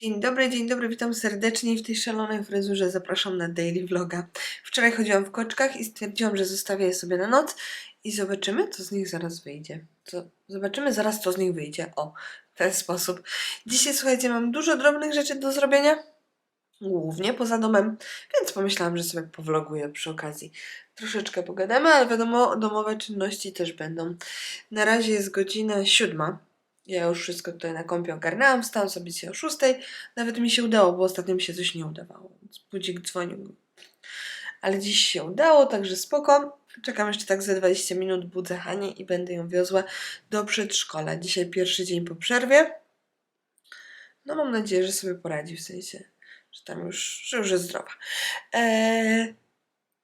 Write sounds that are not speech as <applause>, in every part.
Dzień dobry, dzień dobry, witam serdecznie w tej szalonej fryzurze. Zapraszam na daily vloga. Wczoraj chodziłam w koczkach i stwierdziłam, że zostawię je sobie na noc i zobaczymy, co z nich zaraz wyjdzie. Co, zobaczymy zaraz, co z nich wyjdzie. O, w ten sposób. Dzisiaj, słuchajcie, mam dużo drobnych rzeczy do zrobienia, głównie poza domem, więc pomyślałam, że sobie powloguję przy okazji. Troszeczkę pogadamy, ale wiadomo, domowe czynności też będą. Na razie jest godzina siódma. Ja już wszystko tutaj na kąpie ogarnęłam, wstałam sobie dzisiaj o szóstej. Nawet mi się udało, bo ostatnio mi się coś nie udawało. Budzik dzwonił. Ale dziś się udało, także spoko. Czekam jeszcze tak ze 20 minut, budzę Hanię i będę ją wiozła do przedszkola. Dzisiaj pierwszy dzień po przerwie. No mam nadzieję, że sobie poradzi, w sensie, że tam już, że już jest zdrowa. Eee,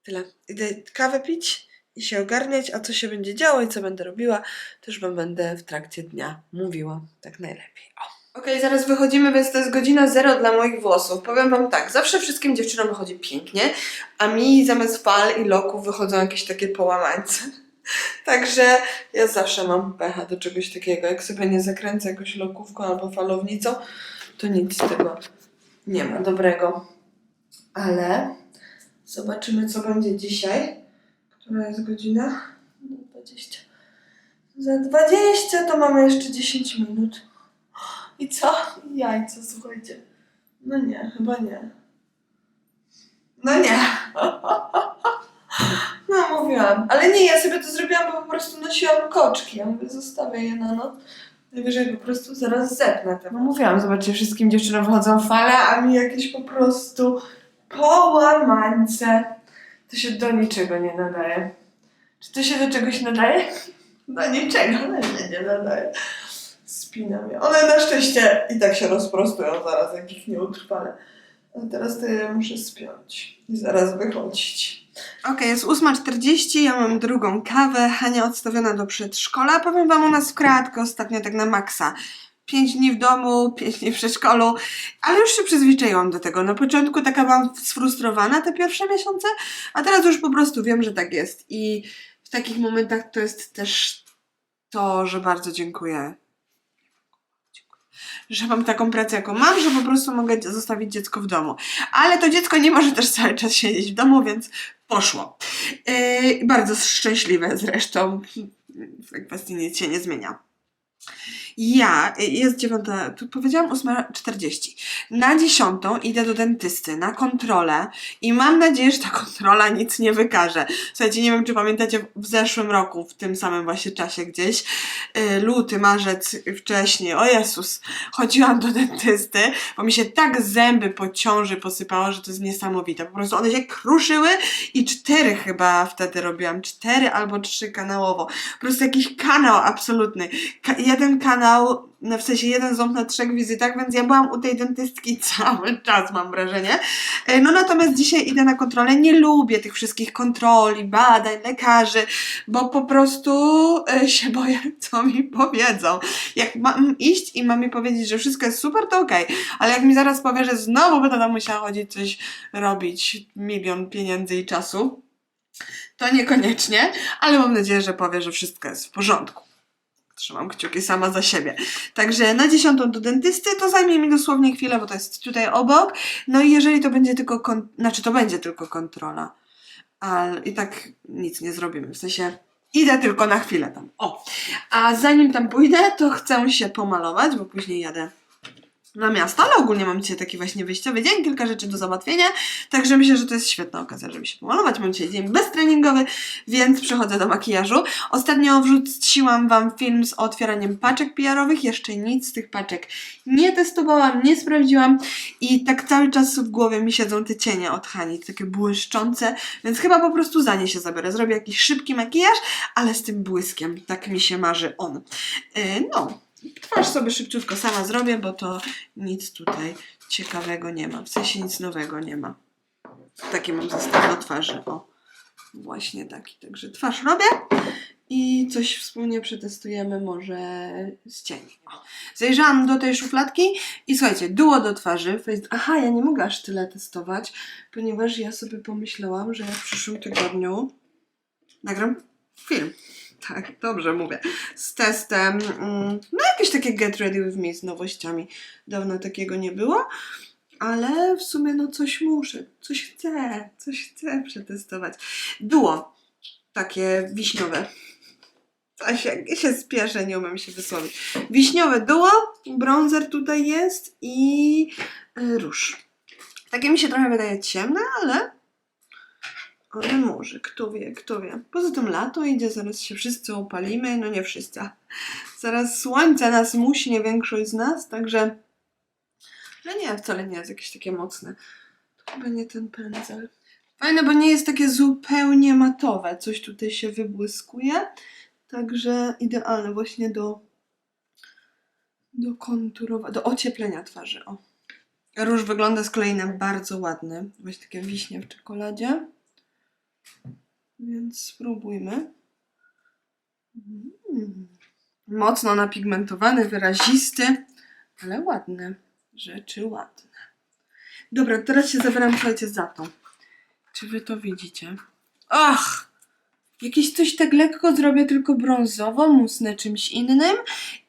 tyle. Idę kawę pić się ogarniać, a co się będzie działo i co będę robiła, to już wam będę w trakcie dnia mówiła. Tak najlepiej. Okej, zaraz wychodzimy, więc to jest godzina zero dla moich włosów. Powiem wam tak, zawsze wszystkim dziewczynom wychodzi pięknie, a mi zamiast fal i loków wychodzą jakieś takie połamańce. <laughs> Także ja zawsze mam pecha do czegoś takiego. Jak sobie nie zakręcę jakoś lokówką albo falownicą, to nic z tego nie ma dobrego. Ale zobaczymy, co będzie dzisiaj. Która jest godzina? No, 20. Za 20 to mamy jeszcze 10 minut. I co? Jajco, słuchajcie. No nie, chyba nie. No nie. <laughs> No mówiłam. Ale nie, ja sobie to zrobiłam, bo po prostu nosiłam koczki. Ja mówię, zostawię je na noc. Najwyżej po prostu zaraz zepnę te. No mówiłam, zobaczcie, wszystkim dziewczynom wychodzą fale, a mi jakieś po prostu połamańce. To się do niczego nie nadaje. Czy to się do czegoś nadaje? Do niczego ale się nie nadaje. Spinam je. One na szczęście i tak się rozprostują zaraz, jak ich nie utrwalę. A teraz to ja muszę spiąć i zaraz wychodzić. Okej, jest 8.40, ja mam drugą kawę, Hania odstawiona do przedszkola. Powiem wam, u nas w kratkę ostatnio tak na maksa. Pięć dni w domu, pięć dni w przedszkolu, ale już się przyzwyczaiłam do tego. Na początku taka byłam sfrustrowana te pierwsze miesiące, a teraz już po prostu wiem, że tak jest. I w takich momentach to jest też to, że bardzo dziękuję. Że mam taką pracę, jaką mam, że po prostu mogę zostawić dziecko w domu. Ale to dziecko nie może też cały czas siedzieć w domu, więc poszło. Yy, bardzo szczęśliwe zresztą. W tej kwestii nic się nie zmienia. Ja, y, jest dziewiąta, tu powiedziałam 8.40. Na dziesiątą idę do dentysty na kontrolę i mam nadzieję, że ta kontrola nic nie wykaże. Słuchajcie, nie wiem, czy pamiętacie w zeszłym roku, w tym samym właśnie czasie gdzieś, y, luty, marzec, wcześniej, o Jezus, chodziłam do dentysty, bo mi się tak zęby po ciąży posypało, że to jest niesamowite. Po prostu one się kruszyły i cztery chyba wtedy robiłam, cztery albo trzy kanałowo. Po prostu jakiś kanał absolutny. Ka- jeden kanał, no w sensie jeden ząb na trzech wizytach, więc ja byłam u tej dentystki <laughs> cały czas, mam wrażenie. E, No natomiast dzisiaj idę na kontrolę. Nie lubię tych wszystkich kontroli, badań, lekarzy, bo po prostu e, się <laughs> boję, co mi powiedzą. Jak mam iść i mam mi powiedzieć, że wszystko jest super, to okej. Ale jak mi zaraz powie, że znowu będę tam musiała chodzić coś robić, milion pieniędzy i czasu, to niekoniecznie, ale mam nadzieję, że powie, że wszystko jest w porządku. Trzymam kciuki sama za siebie. Także na dziesiątą do dentysty to zajmie mi dosłownie chwilę, bo to jest tutaj obok. No i jeżeli to będzie tylko, kon- znaczy to będzie tylko kontrola, ale i tak nic nie zrobimy. W sensie idę tylko na chwilę tam. O! A zanim tam pójdę, to chcę się pomalować, bo później jadę na miasto, ale ogólnie mam dzisiaj taki właśnie wyjściowy dzień, kilka rzeczy do załatwienia, także myślę, że to jest świetna okazja, żeby się pomalować. Mam dzisiaj dzień beztreningowy, więc przechodzę do makijażu. Ostatnio wrzuciłam Wam film z otwieraniem paczek PR-owych, jeszcze nic z tych paczek nie testowałam, nie sprawdziłam i tak cały czas w głowie mi siedzą te cienie od Hani, takie błyszczące, więc chyba po prostu za nie się zabiorę. Zrobię jakiś szybki makijaż, ale z tym błyskiem, tak mi się marzy on. Yy, no, twarz sobie szybciutko sama zrobię, bo to nic tutaj ciekawego nie ma, w sensie nic nowego nie ma. Taki mam zestaw do twarzy, o. Właśnie taki, także twarz robię i coś wspólnie przetestujemy może z cieni. O. Zajrzałam do tej szufladki i słuchajcie, duo do twarzy. Aha, ja nie mogę aż tyle testować, ponieważ ja sobie pomyślałam, że w przyszłym tygodniu nagram film. Tak, dobrze mówię, z testem, mm, no jakieś takie get ready with me z nowościami. Dawno takiego nie było, ale w sumie no coś muszę, coś chcę, coś chcę przetestować. Duo, takie wiśniowe. A się, się spieszę, nie umiem się wysłowić. Wiśniowe duo, bronzer tutaj jest i y, róż. Takie mi się trochę wydaje ciemne, ale ale może, kto wie, kto wie. Poza tym lato idzie, zaraz się wszyscy opalimy, no nie wszyscy. Zaraz słońce nas muśnie, większość z nas, także no nie, wcale nie jest jakieś takie mocne. To chyba nie ten pędzel. Fajne, bo nie jest takie zupełnie matowe. Coś tutaj się wybłyskuje. Także idealne właśnie do do konturowania, do ocieplenia twarzy. O. Róż wygląda z kolei na bardzo ładny. Właśnie takie wiśnie w czekoladzie. Więc spróbujmy. Mm. Mocno napigmentowany, wyrazisty, ale ładne. Rzeczy ładne. Dobra, teraz się zabieram, słuchajcie, za to. Czy wy to widzicie? Ach! Jakieś coś tak lekko zrobię, tylko brązowo, musnę czymś innym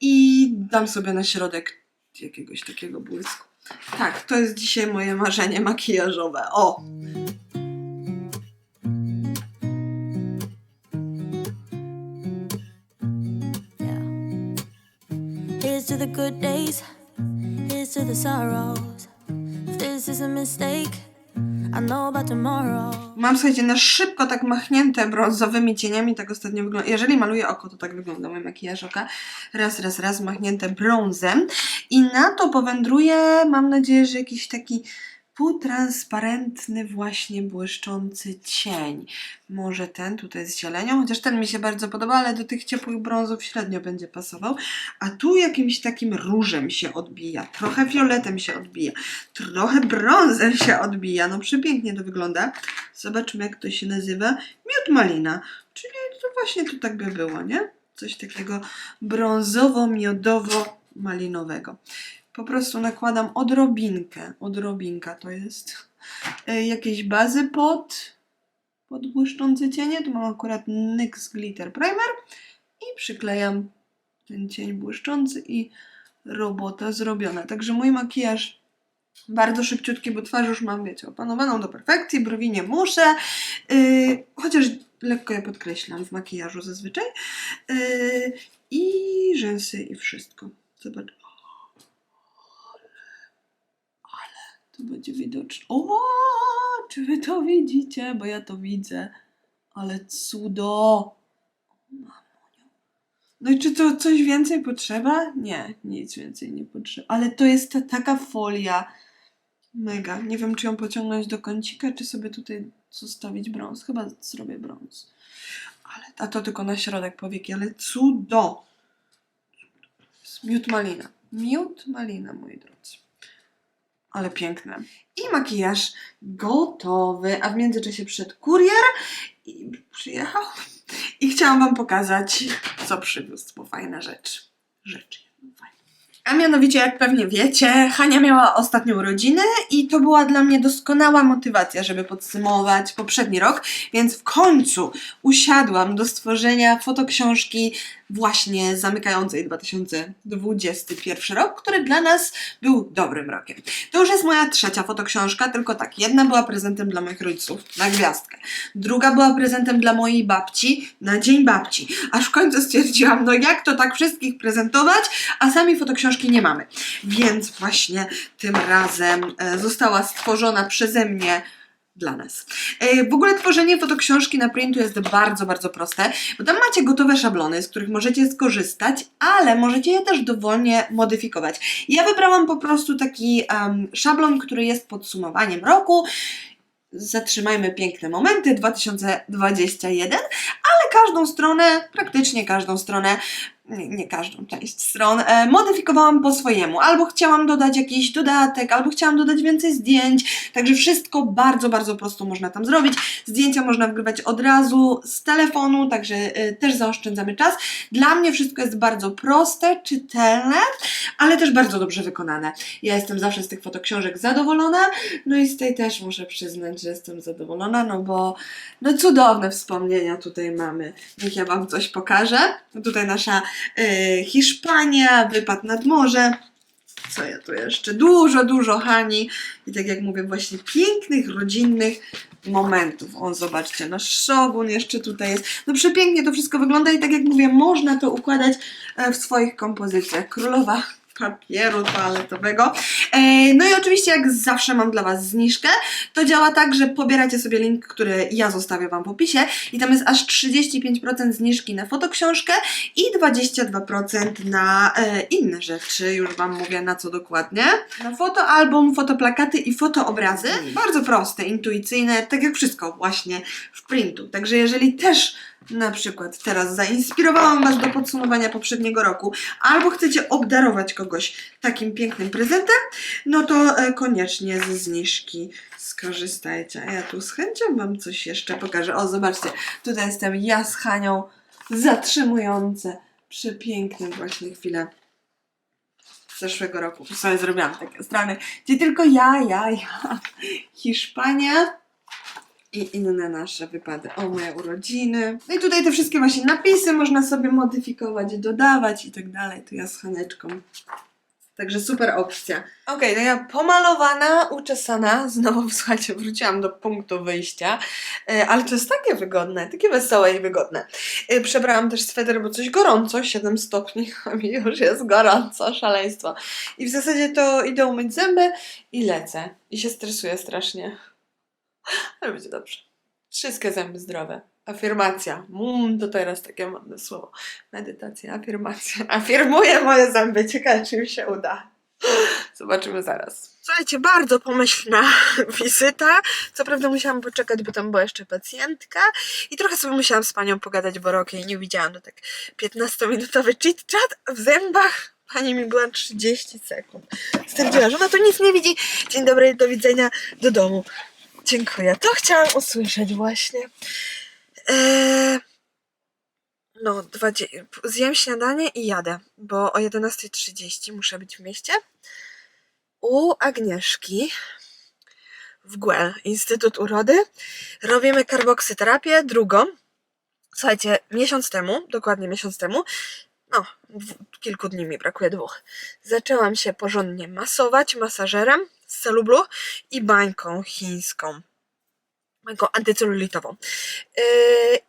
i dam sobie na środek jakiegoś takiego błysku. Tak, to jest dzisiaj moje marzenie makijażowe. O! The good days. Here's to the sorrows. If this is a mistake, I know about tomorrow. Mam, słuchajcie, na szybko tak machnięte brązowymi cieniami, tak ostatnio wygląda. Jeżeli maluję oko, to tak wygląda mój makijaż oka. Raz, raz, raz, machnięte brązem. I na to powędruje, mam nadzieję, że jakiś taki półtransparentny, właśnie błyszczący cień. Może ten tutaj z zielenią, chociaż ten mi się bardzo podoba, ale do tych ciepłych brązów średnio będzie pasował. A tu jakimś takim różem się odbija, trochę fioletem się odbija, trochę brązem się odbija. No przepięknie to wygląda. Zobaczmy, jak to się nazywa. Miód malina. Czyli to właśnie tu tak by było, nie? Coś takiego brązowo-miodowo-malinowego. Po prostu nakładam odrobinkę, odrobinka to jest y, jakieś bazy pod, pod błyszczące cienie. Tu mam akurat NYX Glitter Primer i przyklejam ten cień błyszczący i robota zrobiona. Także mój makijaż bardzo szybciutki, bo twarz już mam, wiecie, opanowaną do perfekcji, brwi nie muszę, yy, chociaż lekko je podkreślam w makijażu zazwyczaj. Yy, I rzęsy i wszystko. Zobacz. To będzie widoczne. O, czy wy to widzicie? Bo ja to widzę. Ale cudo. No i czy to coś więcej potrzeba? Nie, nic więcej nie potrzeba. Ale to jest ta, taka folia. Mega. Nie wiem, czy ją pociągnąć do kącika, czy sobie tutaj zostawić brąz. Chyba zrobię brąz. Ale, a to tylko na środek powieki, ale cudo. Miód malina. Miód malina, moi drodzy. Ale piękne. I makijaż gotowy. A w międzyczasie przyszedł kurier i przyjechał. I chciałam Wam pokazać, co przywiózł, bo fajna rzecz. Rzeczy. Fajne. A mianowicie, jak pewnie wiecie, Hania miała ostatnią rodzinę i to była dla mnie doskonała motywacja, żeby podsumować poprzedni rok, więc w końcu usiadłam do stworzenia fotoksiążki właśnie zamykającej 2021 rok, który dla nas był dobrym rokiem. To już jest moja trzecia fotoksiążka, tylko tak, jedna była prezentem dla moich rodziców na gwiazdkę, druga była prezentem dla mojej babci na Dzień Babci, aż w końcu stwierdziłam, no jak to tak wszystkich prezentować, a sami fotoksiążki nie mamy. Więc właśnie tym razem e, została stworzona przeze mnie dla nas. E, W ogóle tworzenie fotoksiążki na printu jest bardzo, bardzo proste, bo tam macie gotowe szablony, z których możecie skorzystać, ale możecie je też dowolnie modyfikować. Ja wybrałam po prostu taki em, szablon, który jest podsumowaniem roku. Zatrzymajmy piękne momenty 2021, ale każdą stronę, praktycznie każdą stronę nie, nie każdą część stron, e, modyfikowałam po swojemu. Albo chciałam dodać jakiś dodatek, albo chciałam dodać więcej zdjęć. Także wszystko bardzo, bardzo prosto można tam zrobić. Zdjęcia można wgrywać od razu z telefonu, także e, też zaoszczędzamy czas. Dla mnie wszystko jest bardzo proste, czytelne, ale też bardzo dobrze wykonane. Ja jestem zawsze z tych fotoksiążek zadowolona, no i z tej też muszę przyznać, że jestem zadowolona, no bo no cudowne wspomnienia tutaj mamy. Niech ja Wam coś pokażę. Tutaj nasza Hiszpania, wypad nad morze. Co ja tu jeszcze? Dużo, dużo Hani. I tak jak mówię, właśnie pięknych, rodzinnych momentów. O, zobaczcie, nasz szogun jeszcze tutaj jest. No przepięknie to wszystko wygląda i tak jak mówię, można to układać e, w swoich kompozycjach. Królowa papieru toaletowego. E, No i oczywiście jak zawsze mam dla Was zniżkę. To działa tak, że pobieracie sobie link, który ja zostawię Wam w opisie i tam jest aż 35% zniżki na fotoksiążkę i 22% na e, inne rzeczy. Już Wam mówię na co dokładnie. Na fotoalbum, fotoplakaty i fotoobrazy. Bardzo proste, intuicyjne, tak jak wszystko właśnie w printu. Także jeżeli też na przykład teraz zainspirowałam Was do podsumowania poprzedniego roku, albo chcecie obdarować kogoś takim pięknym prezentem, no to e, koniecznie ze zniżki skorzystajcie. A ja tu z chęcią Wam coś jeszcze pokażę. O, zobaczcie, tutaj jestem ja z Hanią, zatrzymujące, przepiękne właśnie chwile z zeszłego roku. Sobie zrobiłam takie strony, gdzie tylko ja, ja, ja, Hiszpania, i inne nasze wypady. O, moje urodziny. No i tutaj te wszystkie właśnie napisy można sobie modyfikować, dodawać i tak dalej. Tu ja z Haneczką. Także super opcja. Okej, no ja pomalowana, uczesana. Znowu, <laughs> słuchajcie, wróciłam do punktu wyjścia. E, ale to jest takie wygodne, takie wesołe i wygodne. E, Przebrałam też sweter, bo coś gorąco, 7 stopni, <laughs> a mi już jest gorąco, szaleństwo. I w zasadzie to idę umyć zęby i lecę. I się stresuję strasznie. <laughs> Ale będzie dobrze. Wszystkie zęby zdrowe. Afirmacja. Mmm, to teraz takie modne słowo. Medytacja, afirmacja. <laughs> Afirmuję moje zęby. Ciekawe, czy mi się uda. Zobaczymy zaraz. Słuchajcie, bardzo pomyślna <laughs> wizyta. Co prawda musiałam poczekać, bo tam była jeszcze pacjentka i trochę sobie musiałam z panią pogadać, bo rok jej nie widziałam. To tak 15-minutowy chit-chat w zębach. Pani mi była 30 sekund. Stwierdziła, że ona to nic nie widzi. Dzień dobry, do widzenia, do domu. Dziękuję. To chciałam usłyszeć właśnie. Eee, no, dwadzie- zjem śniadanie i jadę, bo o 11.30 muszę być w mieście. U Agnieszki w GWEL, Instytut Urody. Robimy karboksyterapię drugą. Słuchajcie, miesiąc temu, dokładnie miesiąc temu, no, kilku dni mi brakuje dwóch, zaczęłam się porządnie masować masażerem celublu i bańką chińską. Bańką antycelulitową. Yy,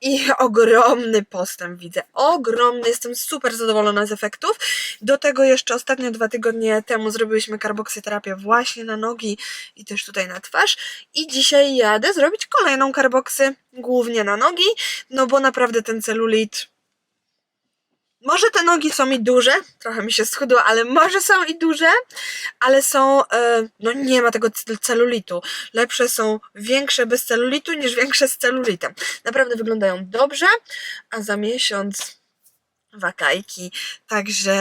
I ogromny postęp widzę. Ogromny. Jestem super zadowolona z efektów. Do tego jeszcze ostatnio dwa tygodnie temu zrobiłyśmy karboksyterapię właśnie na nogi i też tutaj na twarz. I dzisiaj jadę zrobić kolejną karboksy, głównie na nogi, no bo naprawdę ten celulit może te nogi są i duże, trochę mi się schudło, ale może są i duże, ale są, e, no nie ma tego celulitu. Lepsze są większe bez celulitu niż większe z celulitem. Naprawdę wyglądają dobrze, a za miesiąc wakajki, także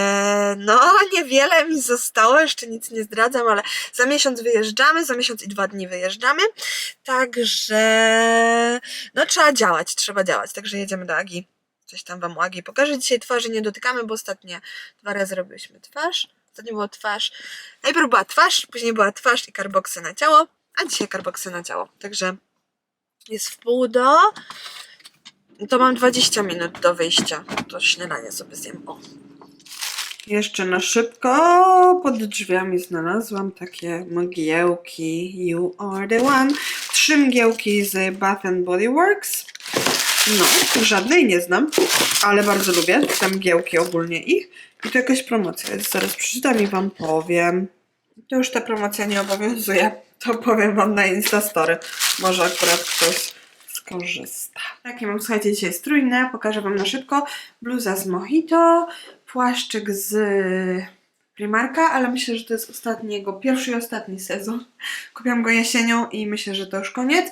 no niewiele mi zostało, jeszcze nic nie zdradzam, ale za miesiąc wyjeżdżamy, za miesiąc i dwa dni wyjeżdżamy, także no trzeba działać, trzeba działać, także jedziemy do Agi coś tam wam u Agi pokażę. Dzisiaj twarzy nie dotykamy, bo ostatnie dwa razy robiliśmy twarz. Ostatnio była twarz. Najpierw była twarz, później była twarz i karboksy na ciało, a dzisiaj karboksy na ciało. Także jest w pół do. To mam 20 minut do wyjścia. To śniadanie sobie zjem. O. Jeszcze na szybko pod drzwiami znalazłam takie mgiełki You Are The One. Trzy mgiełki z Bath and Body Works. No, żadnej nie znam, ale bardzo lubię te mgiełki ogólnie ich. I to jakaś promocja jest, zaraz przeczytam i wam powiem. To już ta promocja nie obowiązuje, to powiem wam na Instastory. Może akurat ktoś skorzysta. Takie mam, słuchajcie, dzisiaj strójne, pokażę wam na szybko. Bluza z Mojito, płaszczyk z Primarka, ale myślę, że to jest ostatni jego, pierwszy i ostatni sezon. Kupiłam go jesienią i myślę, że to już koniec,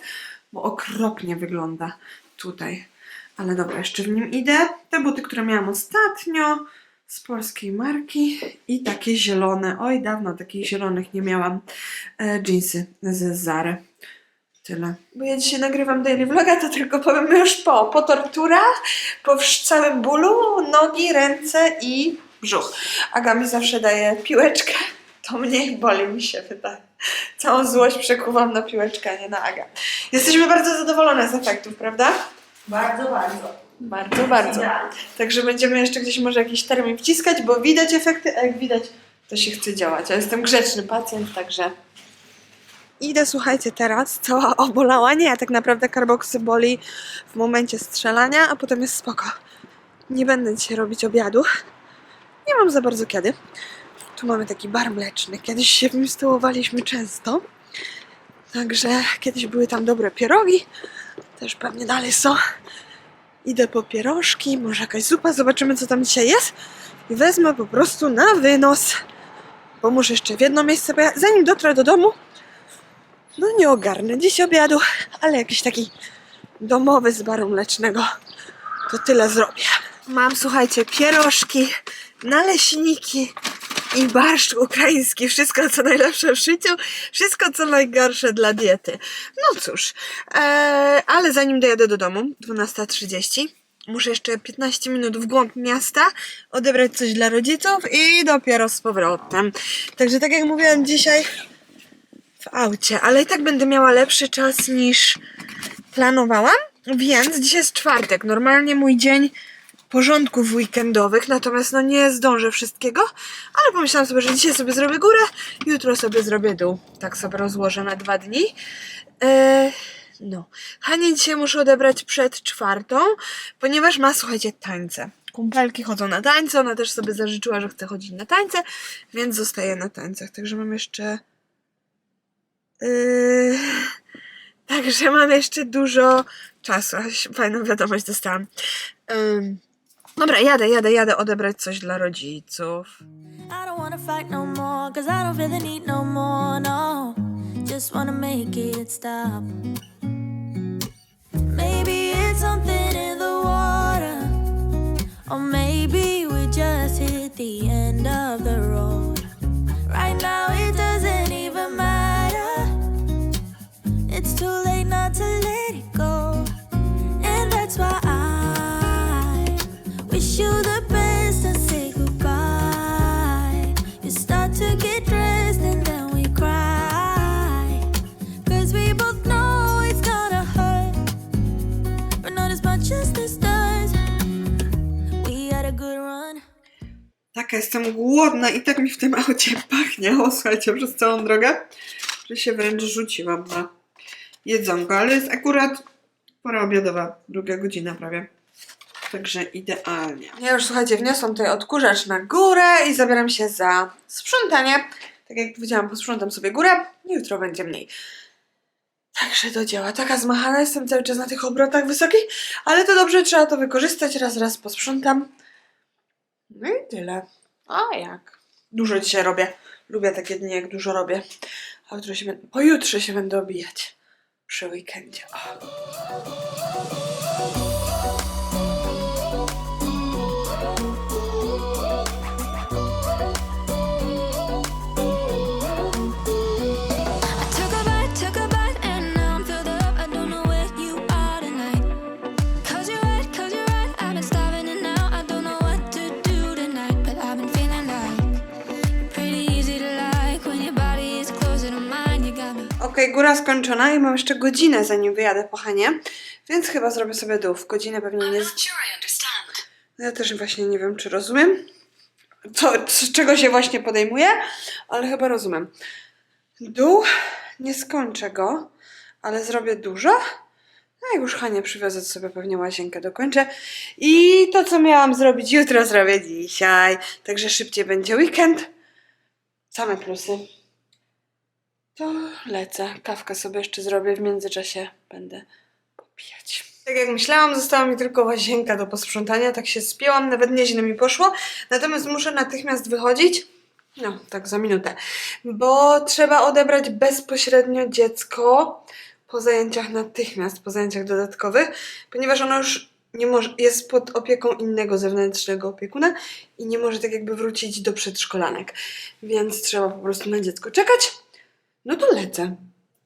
bo okropnie wygląda tutaj. Ale dobra, jeszcze w nim idę. Te buty, które miałam ostatnio z polskiej marki i takie zielone. Oj, dawno takich zielonych nie miałam. E, jeansy z Zary. Tyle. Bo ja dzisiaj nagrywam daily vloga, to tylko powiem już po. Po torturach, po całym bólu, nogi, ręce i brzuch. Aga mi zawsze daje piłeczkę, to mniej boli mi się wydaje. Całą złość przekuwam na piłeczkę, nie na Aga. Jesteśmy bardzo zadowolone z efektów, prawda? Bardzo, bardzo. Bardzo, bardzo. Także będziemy jeszcze gdzieś może jakiś termin wciskać, bo widać efekty, a jak widać, to się chce działać. Ja jestem grzeczny pacjent, także. Idę, słuchajcie, teraz cała obolała. Nie, tak naprawdę karboksy boli w momencie strzelania, a potem jest spoko. Nie będę dzisiaj robić obiadu. Nie mam za bardzo kiedy. Tu mamy taki bar mleczny. Kiedyś się w nim stołowaliśmy często. Także kiedyś były tam dobre pierogi. Też pewnie dalej są. Idę po pierożki, może jakaś zupa, zobaczymy co tam dzisiaj jest. I wezmę po prostu na wynos. Bo muszę jeszcze w jedno miejsce pojechać. Zanim dotrę do domu, no nie ogarnę dziś obiadu, ale jakiś taki domowy z baru mlecznego, to tyle zrobię. Mam, słuchajcie, pierożki, naleśniki i barszcz ukraiński. Wszystko, co najlepsze w życiu, wszystko, co najgorsze dla diety. No cóż, Eee, ale zanim dojadę do domu, 12.30, muszę jeszcze 15 minut w głąb miasta, odebrać coś dla rodziców i dopiero z powrotem. Także tak jak mówiłam dzisiaj w aucie, ale i tak będę miała lepszy czas niż planowałam, więc dzisiaj jest czwartek. Normalnie mój dzień porządków weekendowych, natomiast no nie zdążę wszystkiego, ale pomyślałam sobie, że dzisiaj sobie zrobię górę, jutro sobie zrobię dół. Tak sobie rozłożę na dwa dni. Eee, no. Hanie dzisiaj muszę odebrać przed czwartą, ponieważ ma, słuchajcie, tańce. Kumpelki chodzą na tańce, ona też sobie zażyczyła, że chce chodzić na tańce, więc zostaje na tańcach. Także mam jeszcze... Yy... Także mam jeszcze dużo czasu. Fajną wiadomość dostałam. Ym, Dobra, jadę, jadę, jadę odebrać coś dla rodziców. I don't wanna fight no more, cause I don't need no more, no. Just wanna make it stop. Maybe it's something in the water, or maybe we just hit the end of the road. Jestem głodna i tak mi w tym aucie <laughs> pachniało, słuchajcie, przez całą drogę, że się wręcz rzuciłam na jedzonko, ale jest akurat pora obiadowa, druga godzina prawie. Także idealnie. Ja już słuchajcie, wniosłam tutaj odkurzacz na górę i zabieram się za sprzątanie. Tak jak powiedziałam, posprzątam sobie górę, jutro będzie mniej. Także do dzieła. Taka zmachana jestem cały czas na tych obrotach wysokich, ale to dobrze, trzeba to wykorzystać. Raz, raz posprzątam. No i tyle. A jak? Dużo dzisiaj robię. Lubię takie dni, jak dużo robię. A jutro się pojutrze się będę obijać. Przy weekendzie. Okej, góra skończona i mam jeszcze godzinę, zanim wyjadę po Hanie, więc chyba zrobię sobie dół. W godzinę pewnie nie... Z... No Ja też właśnie nie wiem, czy rozumiem, co, z czego się właśnie podejmuję, ale chyba rozumiem. Dół, nie skończę go, ale zrobię dużo. No jak już Hanie przywiozę, to sobie pewnie łazienkę dokończę. I to, co miałam zrobić jutro, zrobię dzisiaj. Także szybciej będzie weekend. Same plusy. To lecę. Kawkę sobie jeszcze zrobię. W międzyczasie będę popijać. Tak jak myślałam, została mi tylko łazienka do posprzątania. Tak się spięłam, nawet nieźle mi poszło. Natomiast muszę natychmiast wychodzić. No, tak za minutę. Bo trzeba odebrać bezpośrednio dziecko po zajęciach natychmiast, po zajęciach dodatkowych, ponieważ ono już nie może, jest pod opieką innego zewnętrznego opiekuna i nie może tak jakby wrócić do przedszkolanek. Więc trzeba po prostu na dziecko czekać. No to lecę,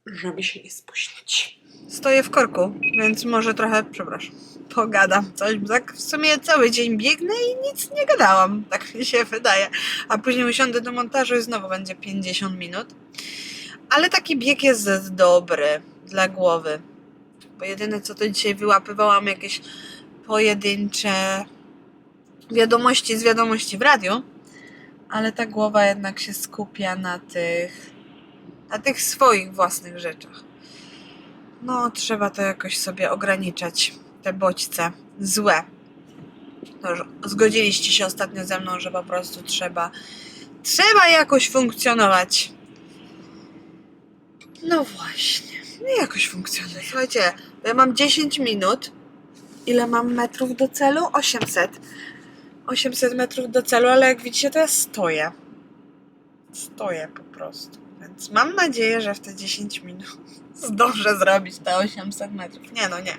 żeby się nie spóźnić. Stoję w korku, więc może trochę, przepraszam, pogadam coś. bo Tak w sumie cały dzień biegnę i nic nie gadałam, tak mi się wydaje. A później usiądę do montażu i znowu będzie 50 minut. Ale taki bieg jest dobry dla głowy. Bo jedyne co to dzisiaj wyłapywałam jakieś pojedyncze wiadomości z wiadomości w radiu, ale ta głowa jednak się skupia na tych, na tych swoich własnych rzeczach. No, trzeba to jakoś sobie ograniczać, te bodźce złe. No, już zgodziliście się ostatnio ze mną, że po prostu trzeba, trzeba jakoś funkcjonować. No właśnie, nie jakoś funkcjonuje. Słuchajcie, ja mam 10 minut. Ile mam metrów do celu? 800. 800 metrów do celu, ale jak widzicie, to ja stoję. Stoję po prostu. Więc mam nadzieję, że w te 10 minut <laughs> zdążę zrobić te 800 metrów. Nie, no nie.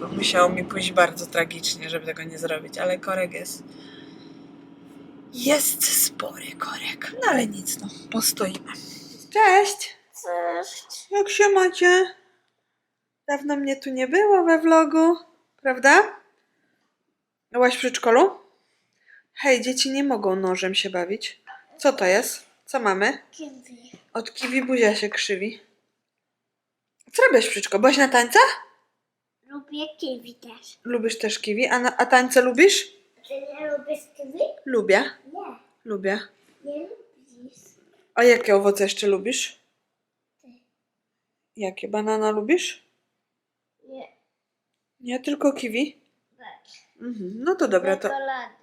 Bo musiało mi pójść bardzo tragicznie, żeby tego nie zrobić, ale korek jest. Jest spory korek. No ale nic, no, postoimy. Cześć! Cześć. Jak się macie? Dawno mnie tu nie było we vlogu, prawda? Byłaś w przedszkolu? Hej, dzieci nie mogą nożem się bawić. Co to jest? Co mamy? Kiwi. Od kiwi buzia się krzywi. Co robisz w przedszkolu? Byłaś na tańcach? Lubię kiwi też. Lubisz też kiwi, a, na, a tańce lubisz? Ty nie lubisz kiwi? Lubię, Nie. lubię. Nie lubisz. A jakie owoce jeszcze lubisz? Jakie? Banana lubisz? Nie. Nie, tylko kiwi? Tak. Mhm. No to dobra, to... Czekoladę.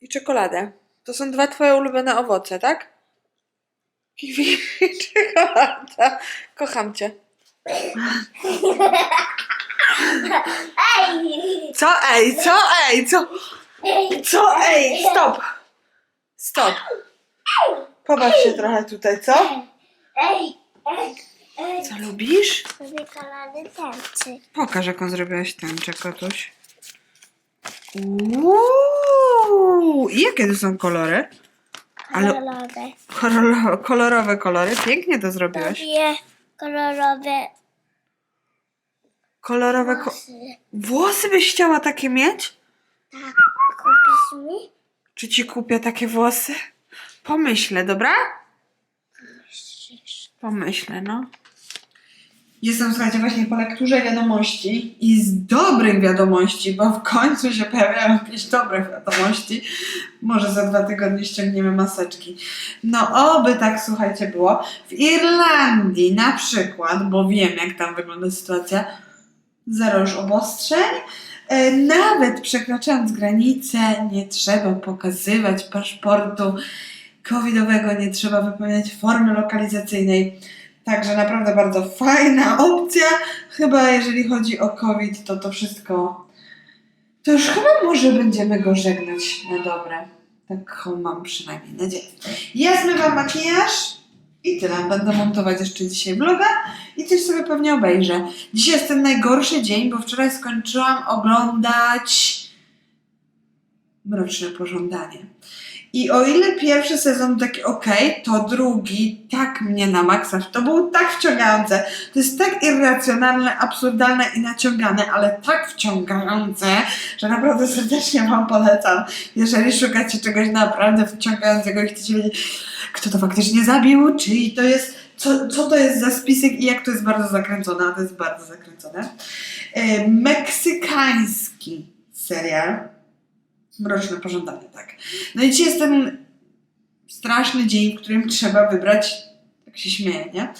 i czekoladę. To są dwa twoje ulubione owoce, tak? Kiwi i czekolada. Kocham cię. Ej! Co ej, co ej, co? Ej! Co ej, stop. Stop. Pobaw się trochę tutaj, co? Ej! Ej! Ej! Co lubisz? Lubię. Pokaż, jaką zrobiłaś tęczę, kotuś. Uuu, i jakie to są kolory? Ale Kolorowe. kolorowe, kolorowe kolory. Pięknie to zrobiłaś. Lubię kolorowe Kolorowe ko- włosy. Włosy byś chciała takie mieć? Tak. Kupisz mi? Czy ci kupię takie włosy? Pomyślę, dobra? Pomyślę, no. Jestem, słuchajcie, właśnie po lekturze wiadomości i z dobrych wiadomości, bo w końcu się pojawiają jakieś dobre wiadomości. Może za dwa tygodnie ściągniemy maseczki. No, oby tak, słuchajcie, było. W Irlandii na przykład, bo wiem, jak tam wygląda sytuacja, zero już obostrzeń. E, Nawet przekraczając granicę, nie trzeba pokazywać paszportu covidowego, nie trzeba wypełniać formy lokalizacyjnej. Także naprawdę bardzo fajna opcja. Chyba jeżeli chodzi o COVID, to to wszystko. To już chyba może będziemy go żegnać na dobre. Taką mam przynajmniej nadzieję. Ja zmywam makijaż i tyle. Będę montować jeszcze dzisiaj vloga i coś sobie pewnie obejrzę. Dzisiaj jest ten najgorszy dzień, bo wczoraj skończyłam oglądać Mroczne Pożądanie. I o ile pierwszy sezon taki ok, to drugi tak mnie na maksa. To było tak wciągające. To jest tak irracjonalne, absurdalne i naciągane, ale tak wciągające, że naprawdę serdecznie Wam polecam. Jeżeli szukacie czegoś naprawdę wciągającego i chcecie wiedzieć, kto to faktycznie zabił, czyj to jest, co, co to jest za spisek i jak to jest bardzo zakręcone, a to jest bardzo zakręcone. E, meksykański serial. Mroczne pożądanie, tak. No i dzisiaj jest ten straszny dzień, w którym trzeba wybrać, tak się śmieję, nie?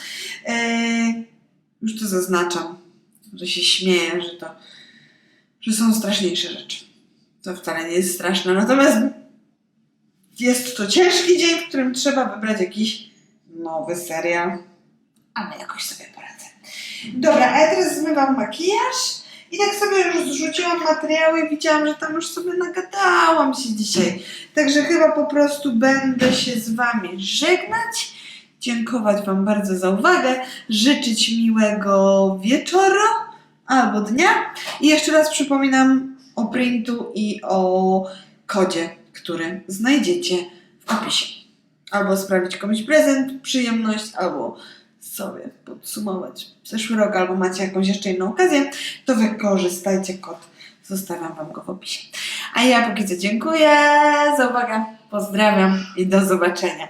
E, już to zaznaczam, że się śmieję, że to, że są straszniejsze rzeczy. To wcale nie jest straszne, natomiast jest to ciężki dzień, w którym trzeba wybrać jakiś nowy serial, ale jakoś sobie poradzę. Dobra, a ja teraz zmywam makijaż i tak sobie już zrzuciłam materiały i widziałam, że tam już sobie nagadałam się dzisiaj. Także chyba po prostu będę się z Wami żegnać. Dziękować Wam bardzo za uwagę, życzyć miłego wieczoru albo dnia. I jeszcze raz przypominam o printu i o kodzie, który znajdziecie w opisie. Albo sprawić komuś prezent, przyjemność, albo sobie podsumować zeszły rok, albo macie jakąś jeszcze inną okazję, to wykorzystajcie kod. Zostawiam Wam go w opisie. A ja póki co dziękuję za uwagę, pozdrawiam i do zobaczenia.